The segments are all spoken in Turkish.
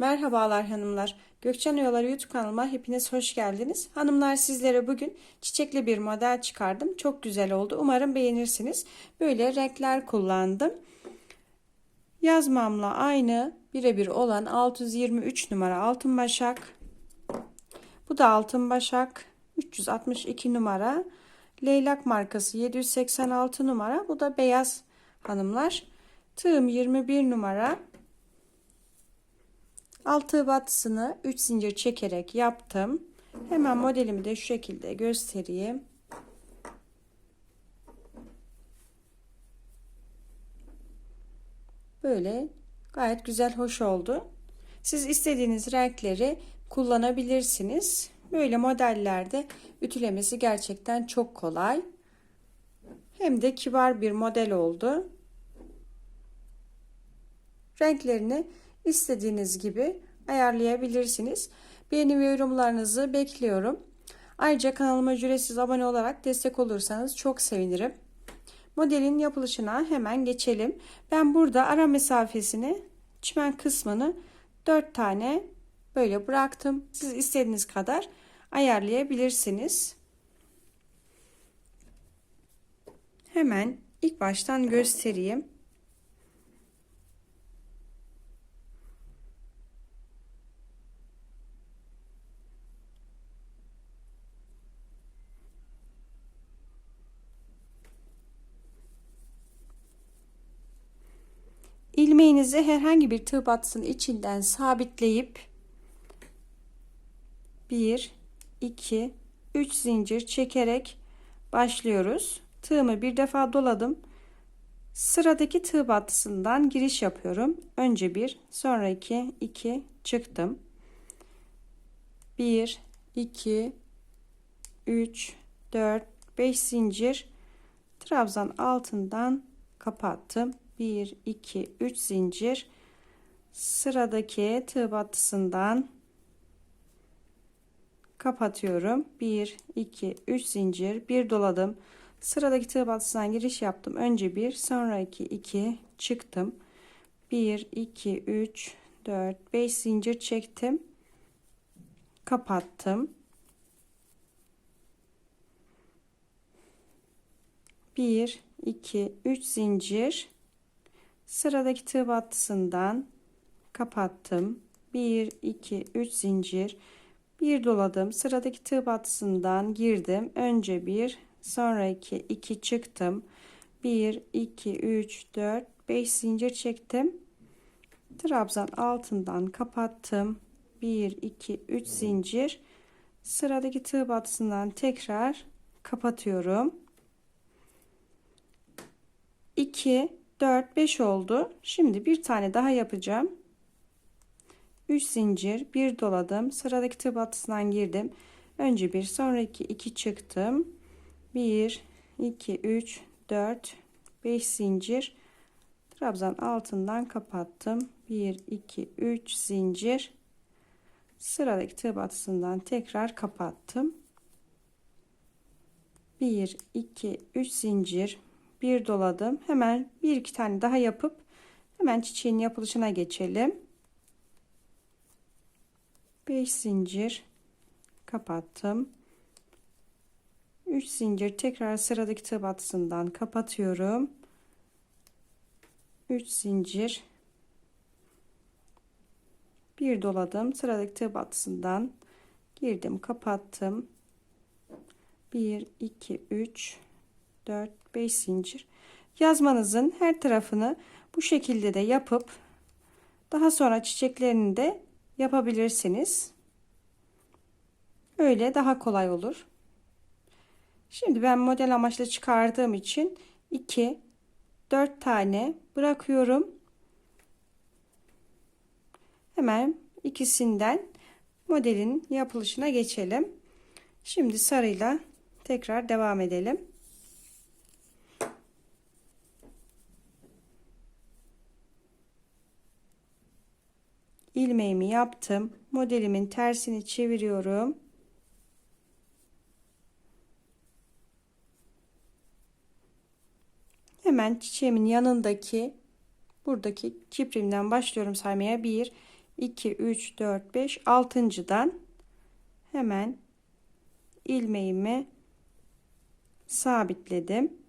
Merhabalar hanımlar. Gökçen Oyaları YouTube kanalıma hepiniz hoş geldiniz. Hanımlar sizlere bugün çiçekli bir model çıkardım. Çok güzel oldu. Umarım beğenirsiniz. Böyle renkler kullandım. Yazmamla aynı birebir olan 623 numara altın başak. Bu da altın başak. 362 numara. Leylak markası 786 numara. Bu da beyaz hanımlar. Tığım 21 numara. Altı batısını 3 zincir çekerek yaptım. Hemen modelimi de şu şekilde göstereyim. Böyle gayet güzel hoş oldu. Siz istediğiniz renkleri kullanabilirsiniz. Böyle modellerde ütülemesi gerçekten çok kolay. Hem de kibar bir model oldu. Renklerini istediğiniz gibi ayarlayabilirsiniz. Beğeni ve yorumlarınızı bekliyorum. Ayrıca kanalıma ücretsiz abone olarak destek olursanız çok sevinirim. Modelin yapılışına hemen geçelim. Ben burada ara mesafesini çimen kısmını 4 tane böyle bıraktım. Siz istediğiniz kadar ayarlayabilirsiniz. Hemen ilk baştan göstereyim. İlmeğinizi herhangi bir tığ battısının içinden sabitleyip 1 2 3 zincir çekerek başlıyoruz. Tığımı bir defa doladım. Sıradaki tığ battısından giriş yapıyorum. Önce bir, sonra iki, iki çıktım. 1 2 3 4 5 zincir trabzan altından kapattım. 1 2 3 zincir. Sıradaki tığ battısından kapatıyorum. 1 2 3 zincir. Bir doladım. Sıradaki tığ battısından giriş yaptım. Önce bir sonra 2 2 çıktım. 1 2 3 4 5 zincir çektim. Kapattım. 1 2 3 zincir sıradaki tığ battısından kapattım. 1 2 3 zincir. Bir doladım. Sıradaki tığ battısından girdim. Önce bir sonra 2 2 çıktım. 1 2 3 4 5 zincir çektim. Trabzan altından kapattım. 1 2 3 zincir. Sıradaki tığ battısından tekrar kapatıyorum. 2 4 5 oldu. Şimdi bir tane daha yapacağım. 3 zincir bir doladım. Sıradaki tığ battısından girdim. Önce bir sonra 2 2 çıktım. 1 2 3 4 5 zincir. Trabzan altından kapattım. 1 2 3 zincir. Sıradaki tığ battısından tekrar kapattım. 1 2 3 zincir bir doladım. Hemen bir iki tane daha yapıp hemen çiçeğin yapılışına geçelim. 5 zincir kapattım. 3 zincir tekrar sıradaki tığ batısından kapatıyorum. 3 zincir bir doladım. Sıradaki tığ batısından girdim kapattım. 1 2 3 4 5 zincir. Yazmanızın her tarafını bu şekilde de yapıp daha sonra çiçeklerini de yapabilirsiniz. Öyle daha kolay olur. Şimdi ben model amaçlı çıkardığım için 2 4 tane bırakıyorum. Hemen ikisinden modelin yapılışına geçelim. Şimdi sarıyla tekrar devam edelim ilmeğimi yaptım. Modelimin tersini çeviriyorum. Hemen çiçeğimin yanındaki buradaki kiprimden başlıyorum saymaya. 1 2 3 4 5 altıncıdan hemen ilmeğimi sabitledim.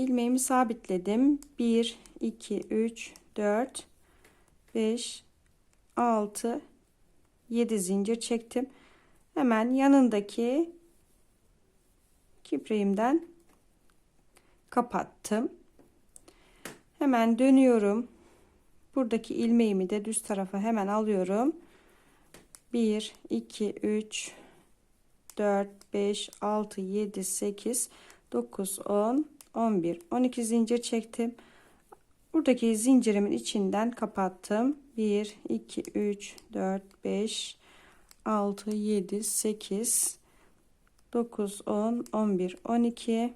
İlmeğimi sabitledim. 1 2 3 4 5 6 7 zincir çektim. Hemen yanındaki kipriğimden kapattım. Hemen dönüyorum. Buradaki ilmeğimi de düz tarafa hemen alıyorum. 1 2 3 4 5 6 7 8 9 10 11 12 zincir çektim. Buradaki zincirimin içinden kapattım. 1 2 3 4 5 6 7 8 9 10 11 12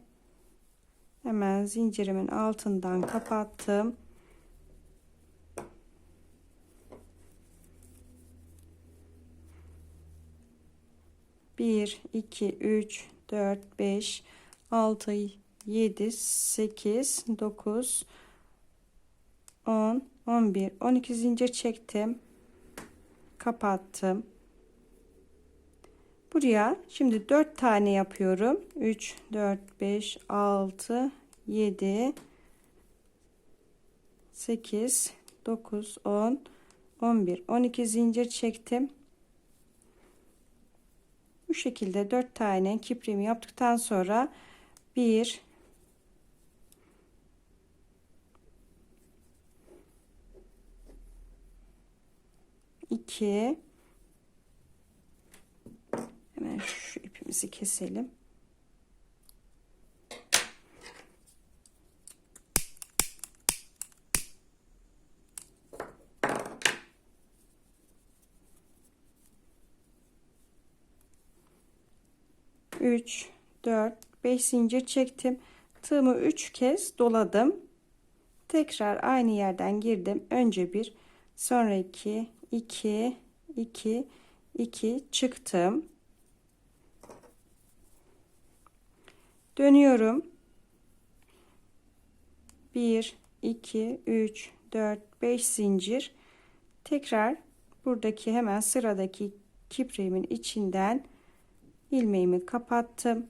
hemen zincirimin altından kapattım. Bir, iki, üç, dört, beş, altı, 7 8 9 10 11 12 zincir çektim. Kapattım. Buraya şimdi 4 tane yapıyorum. 3 4 5 6 7 8 9 10 11 12 zincir çektim. Bu şekilde 4 tane kiprimi yaptıktan sonra 1 2 hemen şu ipimizi keselim. Üç, dört, beş zincir çektim. Tığımı üç kez doladım. Tekrar aynı yerden girdim. Önce bir, sonra iki, 2 2 2 çıktım. Dönüyorum. 1 2 3 4 5 zincir. Tekrar buradaki hemen sıradaki kipriğimin içinden ilmeğimi kapattım.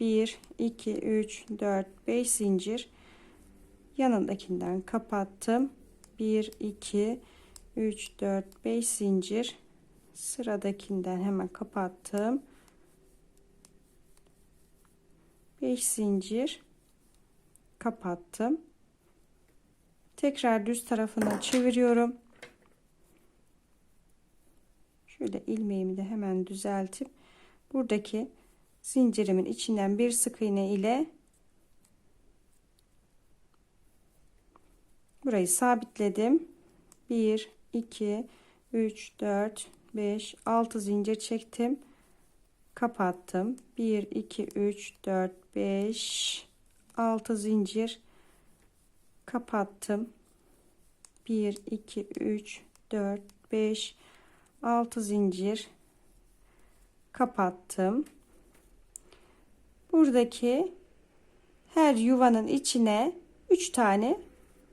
1 2 3 4 5 zincir yanındakinden kapattım. 1 2 3 4 5 zincir. Sıradakinden hemen kapattım. 5 zincir. Kapattım. Tekrar düz tarafına çeviriyorum. Şöyle ilmeğimi de hemen düzeltip buradaki zincirimin içinden bir sık iğne ile burayı sabitledim. 1 2 3 4 5 6 zincir çektim. Kapattım. 1 2 3 4 5 6 zincir kapattım. 1 2 3 4 5 6 zincir kapattım. Buradaki her yuvanın içine 3 tane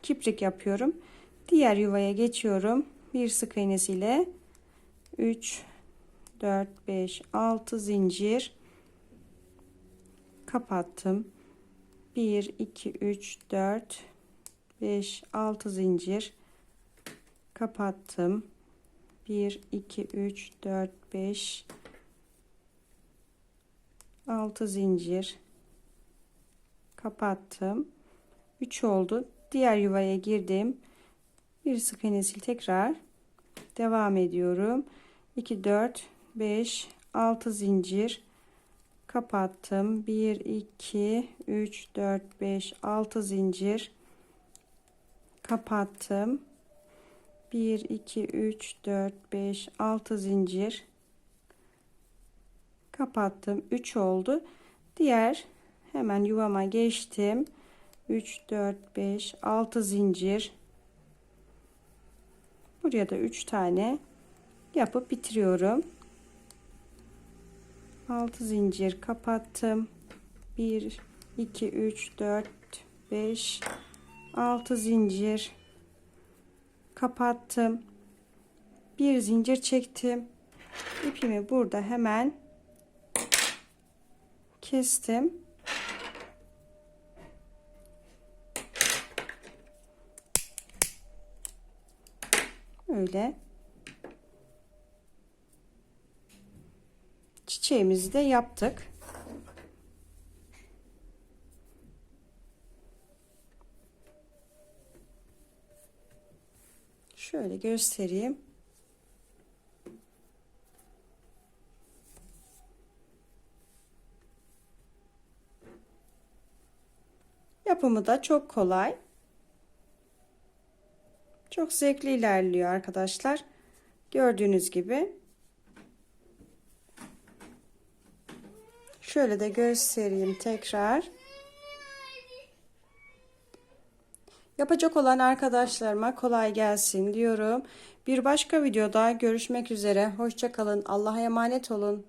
kiprik yapıyorum. Diğer yuvaya geçiyorum. Bir sık iğnesiyle. 3 4 5 6 zincir. Kapattım. 1 2 3 4 5 6 zincir. Kapattım. 1 2 3 4 5 6 zincir. Kapattım. 3 oldu diğer yuvaya girdim. Bir sık iğnesi tekrar devam ediyorum. 2 4 5 6 zincir kapattım. 1 2 3 4 5 6 zincir kapattım. 1 2 3 4 5 6 zincir kapattım. 3 oldu. Diğer hemen yuvama geçtim 3 4 5 6 zincir Buraya da 3 tane yapıp bitiriyorum. 6 zincir kapattım. 1 2 3 4 5 6 zincir kapattım. Bir zincir çektim. İpimi burada hemen kestim. Öyle. Çiçeğimizi de yaptık. Şöyle göstereyim. Yapımı da çok kolay. Çok zevkli ilerliyor arkadaşlar. Gördüğünüz gibi. Şöyle de göstereyim tekrar. Yapacak olan arkadaşlarıma kolay gelsin diyorum. Bir başka videoda görüşmek üzere. Hoşçakalın. Allah'a emanet olun.